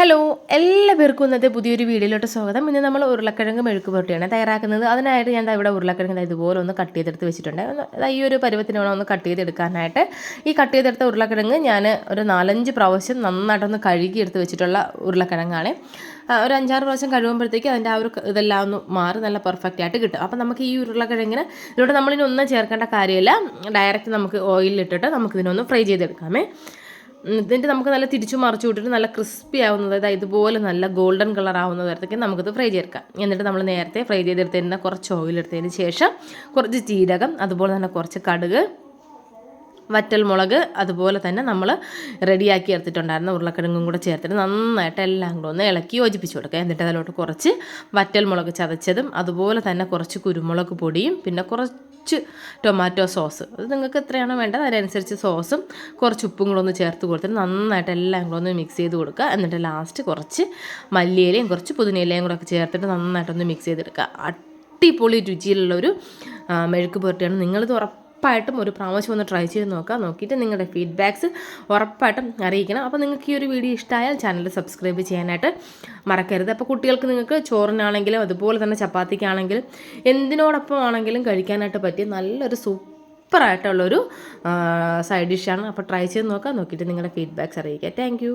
Hello എല്ലാവർക്കും ഇന്നത്തെ പുതിയൊരു വീഡിയോയിലോട്ട് സ്വാഗതം. ഇന്ന് നമ്മൾ ഉരുളക്കിഴങ്ങ് മെഴുക്ക് പുരട്ടിയാണ് തയ്യാറാക്കുന്നത്. അതിനായിട്ട് ഞാൻ ഇവിടെ ഉരുളക്കിഴങ്ങ് ഇതുപോലെ ഒന്ന് കട്ട് ചെയ്തെടുത്ത് വെച്ചിട്ടുണ്ട്. ഈ ഒരു പരുവത്തിന് ഒന്ന് കട്ട് ചെയ്തെടുക്കാനായിട്ട് ഈ കട്ട് ചെയ്തെടുത്ത ഉരുളക്കിഴങ്ങ് ഞാൻ ഒരു നാലഞ്ച് പ്രാവശ്യം നന്നായിട്ടൊന്ന് കഴുകി എടുത്ത് വെച്ചിട്ടുള്ള ഉരുളക്കിഴങ്ങാണ്. ഒരു അഞ്ചാറ് പ്രാവശ്യം കഴുകുമ്പോഴത്തേക്ക് അതിന്റെ ആ ഒരു ഇതെല്ലാം ഒന്ന് മാറി നല്ല പെർഫെക്റ്റ് ആയിട്ട് കിട്ടും. അപ്പം നമുക്ക് ഈ ഉരുളക്കിഴങ്ങിന് ഇതിലൂടെ നമ്മളിനി ഒന്നും ചേർക്കേണ്ട കാര്യമില്ല. ഡയറക്റ്റ് നമുക്ക് ഓയിലിട്ടിട്ട് നമുക്കിതിനൊന്ന് ഫ്രൈ ചെയ്തെടുക്കാമേ. എന്നിട്ട് നമുക്ക് നല്ല തിരിച്ചു മറിച്ചു വിട്ടിട്ട് നല്ല ക്രിസ്പി ആവുന്നത് അതായത് ഇതുപോലെ നല്ല ഗോൾഡൻ കളർ ആവുന്ന വരത്തേക്ക് നമുക്കിത് ഫ്രൈ ചെയ്തെടുക്കാം. എന്നിട്ട് നമ്മൾ നേരത്തെ ഫ്രൈ ചെയ്തെടുത്തതിന് കുറച്ച് ഓയിൽ എടുത്തതിന് ശേഷം കുറച്ച് ജീരകം അതുപോലെ തന്നെ കുറച്ച് കടുക് വറ്റൽ മുളക് അതുപോലെ തന്നെ നമ്മൾ റെഡിയാക്കി എടുത്തിട്ടുണ്ടായിരുന്ന ഉരുളക്കിഴങ്ങും കൂടെ ചേർത്തിട്ട് നന്നായിട്ട് എല്ലാം കൂടെ ഒന്ന് ഇളക്കി യോജിപ്പിച്ച് കൊടുക്കുക. എന്നിട്ട് അതിലോട്ട് കുറച്ച് വറ്റൽ മുളക് ചതച്ചതും അതുപോലെ തന്നെ കുറച്ച് കുരുമുളക് പൊടിയും പിന്നെ കുറച്ച് ടൊമാറ്റോ സോസ്. അത് നിങ്ങൾക്ക് എത്രയാണോ വേണ്ടത് അതിനനുസരിച്ച് സോസും കുറച്ച് ഉപ്പും കൂടെ ഒന്ന് ചേർത്ത് കൊടുത്തിട്ട് നന്നായിട്ട് എല്ലാം കൂടെ ഒന്ന് മിക്സ് ചെയ്ത് കൊടുക്കുക. എന്നിട്ട് ലാസ്റ്റ് കുറച്ച് മല്ലിയിലയും കുറച്ച് പുതിനയിലയും കൂടെ ഒക്കെ ചേർത്തിട്ട് നന്നായിട്ടൊന്ന് മിക്സ് ചെയ്തെടുക്കുക. അടിപൊളി രുചിയിലുള്ളൊരു മെഴുക്ക് പുരട്ടിയാണ്. നിങ്ങളിത് ഉറപ്പായിട്ടും ഒരു പ്രാവശ്യം ഒന്ന് ട്രൈ ചെയ്ത് നോക്കാം. നോക്കിയിട്ട് നിങ്ങളുടെ ഫീഡ്ബാക്ക്സ് ഉറപ്പായിട്ടും അറിയിക്കണം. അപ്പോൾ നിങ്ങൾക്ക് ഈ ഒരു വീഡിയോ ഇഷ്ടമായാൽ ചാനൽ സബ്സ്ക്രൈബ് ചെയ്യാനായിട്ട് മറക്കരുത്. അപ്പോൾ കുട്ടികൾക്ക് നിങ്ങൾക്ക് ചോറിനാണെങ്കിലും അതുപോലെ തന്നെ ചപ്പാത്തിക്കാണെങ്കിലും എന്തിനോടൊപ്പം ആണെങ്കിലും കഴിക്കാനായിട്ട് പറ്റിയ നല്ലൊരു സൂപ്പറായിട്ടുള്ളൊരു സൈഡ് ഡിഷാണ് അപ്പോൾ ട്രൈ ചെയ്ത് നോക്കാം. നോക്കിയിട്ട് നിങ്ങളുടെ ഫീഡ്ബാക്ക്സ് അറിയിക്കുക താങ്ക്